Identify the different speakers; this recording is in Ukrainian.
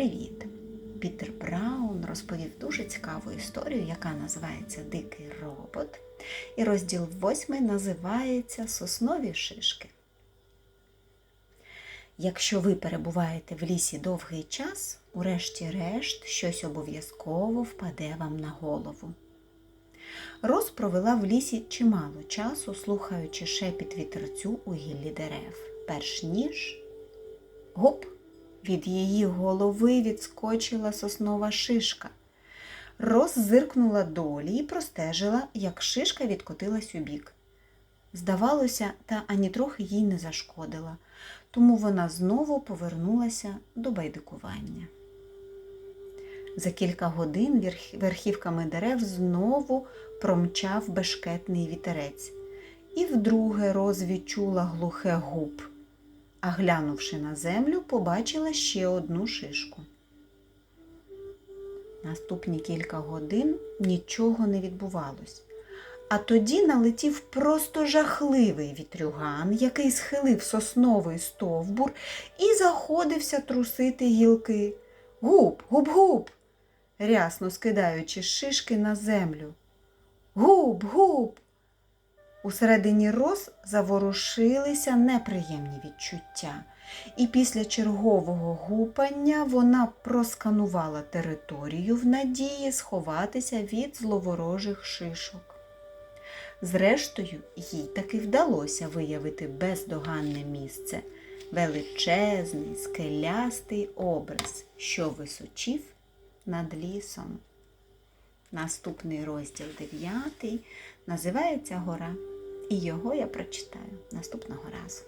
Speaker 1: Привіт! Пітер Браун розповів дуже цікаву історію, яка називається Дикий робот. І розділ восьмий називається Соснові шишки. Якщо ви перебуваєте в лісі довгий час, урешті-решт щось обов'язково впаде вам на голову. Роз провела в лісі чимало часу, слухаючи шепіт вітерцю у гіллі дерев, перш ніж гуп, від її голови відскочила соснова шишка. Роз зиркнула долі і простежила, як шишка відкотилась у бік. Здавалося, та ані трохи їй не зашкодила, тому вона знову повернулася до байдикування. За кілька годин верхівками дерев знову промчав бешкетний вітерець, і вдруге Роз відчула глухе гуп, а глянувши на землю, побачила ще одну шишку. Наступні кілька годин нічого не відбувалось. А тоді налетів просто жахливий вітрюган, який схилив сосновий стовбур і заходився трусити гілки. Гуп, гуп-гуп, рясно скидаючи шишки на землю. Гуп, гуп. Усередині роз заворушилися неприємні відчуття, і після чергового гупання вона просканувала територію в надії сховатися від зловорожих шишок. Зрештою, їй таки вдалося виявити бездоганне місце, величезний, скелястий образ, що височів над лісом. Наступний розділ 9 називається Гора, і його я прочитаю наступного разу.